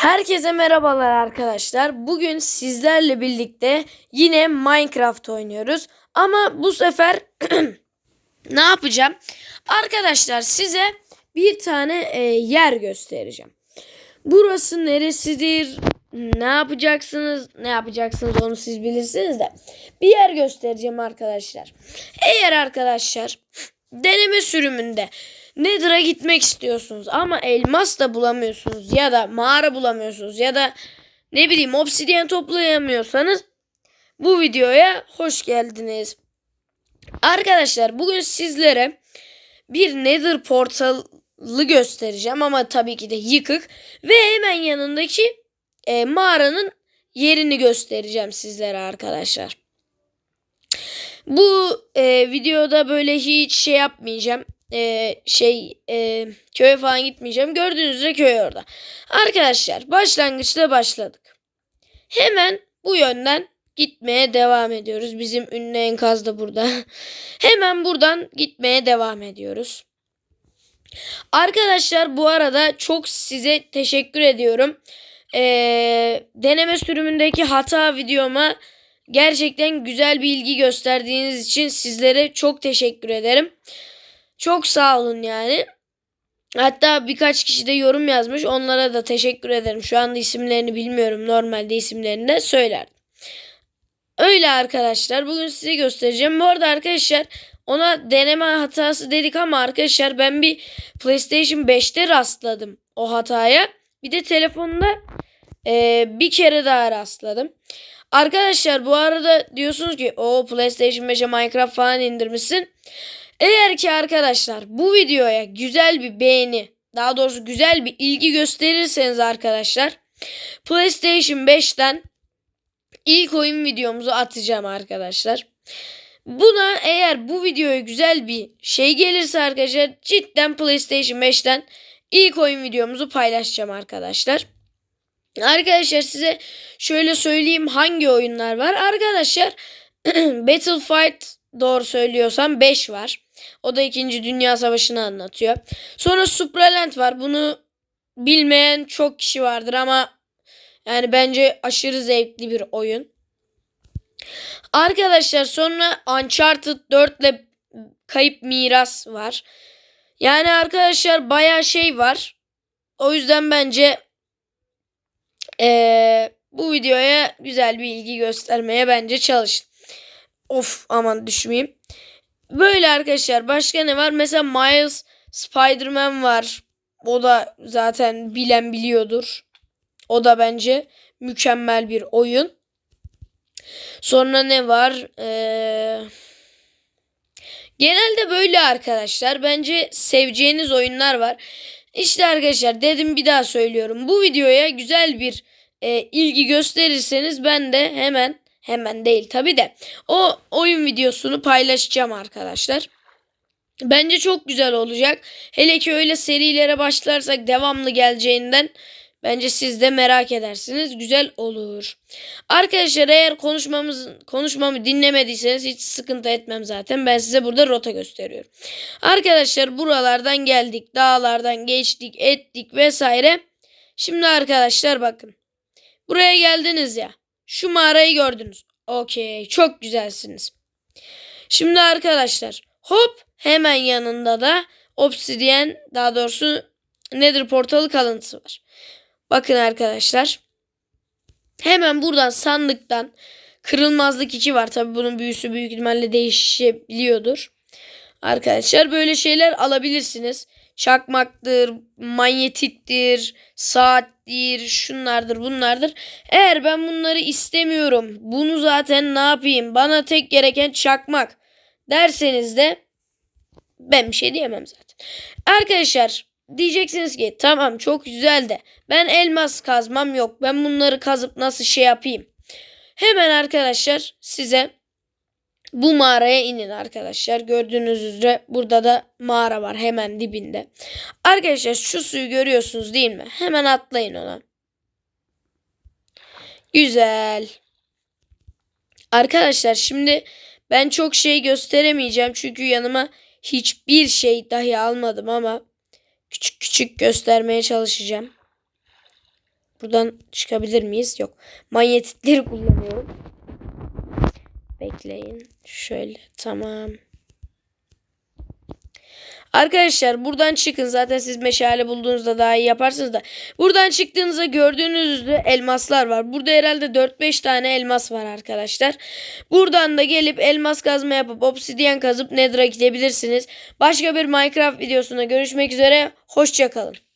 Herkese merhabalar arkadaşlar. Bugün sizlerle birlikte yine Minecraft oynuyoruz. Ama bu sefer ne yapacağım? Arkadaşlar size bir tane e, yer göstereceğim. Burası neresidir? Ne yapacaksınız? Ne yapacaksınız onu siz bilirsiniz de. Bir yer göstereceğim arkadaşlar. Eğer arkadaşlar deneme sürümünde Nether'a gitmek istiyorsunuz ama elmas da bulamıyorsunuz ya da mağara bulamıyorsunuz ya da ne bileyim obsidyen toplayamıyorsanız bu videoya hoş geldiniz. Arkadaşlar bugün sizlere bir Nether portalı göstereceğim ama tabii ki de yıkık ve hemen yanındaki e, mağaranın yerini göstereceğim sizlere arkadaşlar. Bu e, videoda böyle hiç şey yapmayacağım e, şey e, köye falan gitmeyeceğim. Gördüğünüz üzere köy orada. Arkadaşlar başlangıçta başladık. Hemen bu yönden gitmeye devam ediyoruz. Bizim ünlü enkaz da burada. Hemen buradan gitmeye devam ediyoruz. Arkadaşlar bu arada çok size teşekkür ediyorum. Ee, deneme sürümündeki hata videoma gerçekten güzel bir ilgi gösterdiğiniz için sizlere çok teşekkür ederim. Çok sağ olun yani. Hatta birkaç kişi de yorum yazmış. Onlara da teşekkür ederim. Şu anda isimlerini bilmiyorum. Normalde isimlerini de söylerdim. Öyle arkadaşlar. Bugün size göstereceğim. Bu arada arkadaşlar ona deneme hatası dedik ama arkadaşlar ben bir PlayStation 5'te rastladım o hataya. Bir de telefonda e, bir kere daha rastladım. Arkadaşlar bu arada diyorsunuz ki o PlayStation 5'e Minecraft falan indirmişsin. Eğer ki arkadaşlar bu videoya güzel bir beğeni daha doğrusu güzel bir ilgi gösterirseniz arkadaşlar PlayStation 5'ten ilk oyun videomuzu atacağım arkadaşlar. Buna eğer bu videoya güzel bir şey gelirse arkadaşlar cidden PlayStation 5'ten ilk oyun videomuzu paylaşacağım arkadaşlar. Arkadaşlar size şöyle söyleyeyim hangi oyunlar var. Arkadaşlar Battlefield doğru söylüyorsam 5 var. O da 2. Dünya Savaşı'nı anlatıyor. Sonra Supraland var. Bunu bilmeyen çok kişi vardır ama yani bence aşırı zevkli bir oyun. Arkadaşlar sonra Uncharted 4 ile Kayıp Miras var. Yani arkadaşlar baya şey var. O yüzden bence ee, bu videoya güzel bir ilgi göstermeye bence çalışın. Of aman düşmeyeyim. Böyle arkadaşlar başka ne var? Mesela Miles Spider-Man var. O da zaten bilen biliyordur. O da bence mükemmel bir oyun. Sonra ne var? Ee, genelde böyle arkadaşlar. Bence seveceğiniz oyunlar var. İşte arkadaşlar dedim bir daha söylüyorum. Bu videoya güzel bir e, ilgi gösterirseniz ben de hemen hemen değil tabi de o oyun videosunu paylaşacağım arkadaşlar. Bence çok güzel olacak. Hele ki öyle serilere başlarsak devamlı geleceğinden bence siz de merak edersiniz. Güzel olur. Arkadaşlar eğer konuşmamız konuşmamı dinlemediyseniz hiç sıkıntı etmem zaten. Ben size burada rota gösteriyorum. Arkadaşlar buralardan geldik. Dağlardan geçtik, ettik vesaire. Şimdi arkadaşlar bakın. Buraya geldiniz ya. Şu mağarayı gördünüz. Okey. Çok güzelsiniz. Şimdi arkadaşlar hop hemen yanında da obsidyen daha doğrusu nether portalı kalıntısı var. Bakın arkadaşlar. Hemen buradan sandıktan kırılmazlık 2 var. Tabi bunun büyüsü büyük ihtimalle değişebiliyordur. Arkadaşlar böyle şeyler alabilirsiniz. Çakmaktır, manyetittir, saattir, şunlardır, bunlardır. Eğer ben bunları istemiyorum, bunu zaten ne yapayım? Bana tek gereken çakmak derseniz de ben bir şey diyemem zaten. Arkadaşlar diyeceksiniz ki tamam çok güzel de ben elmas kazmam yok. Ben bunları kazıp nasıl şey yapayım? Hemen arkadaşlar size bu mağaraya inin arkadaşlar. Gördüğünüz üzere burada da mağara var hemen dibinde. Arkadaşlar şu suyu görüyorsunuz değil mi? Hemen atlayın ona. Güzel. Arkadaşlar şimdi ben çok şey gösteremeyeceğim. Çünkü yanıma hiçbir şey dahi almadım ama küçük küçük göstermeye çalışacağım. Buradan çıkabilir miyiz? Yok. Manyetitleri kullanıyorum. Bekleyin. Şöyle tamam. Arkadaşlar buradan çıkın. Zaten siz meşale bulduğunuzda daha iyi yaparsınız da. Buradan çıktığınızda gördüğünüz üzere elmaslar var. Burada herhalde 4-5 tane elmas var arkadaşlar. Buradan da gelip elmas kazma yapıp obsidyen kazıp nether'a gidebilirsiniz. Başka bir Minecraft videosunda görüşmek üzere. Hoşçakalın.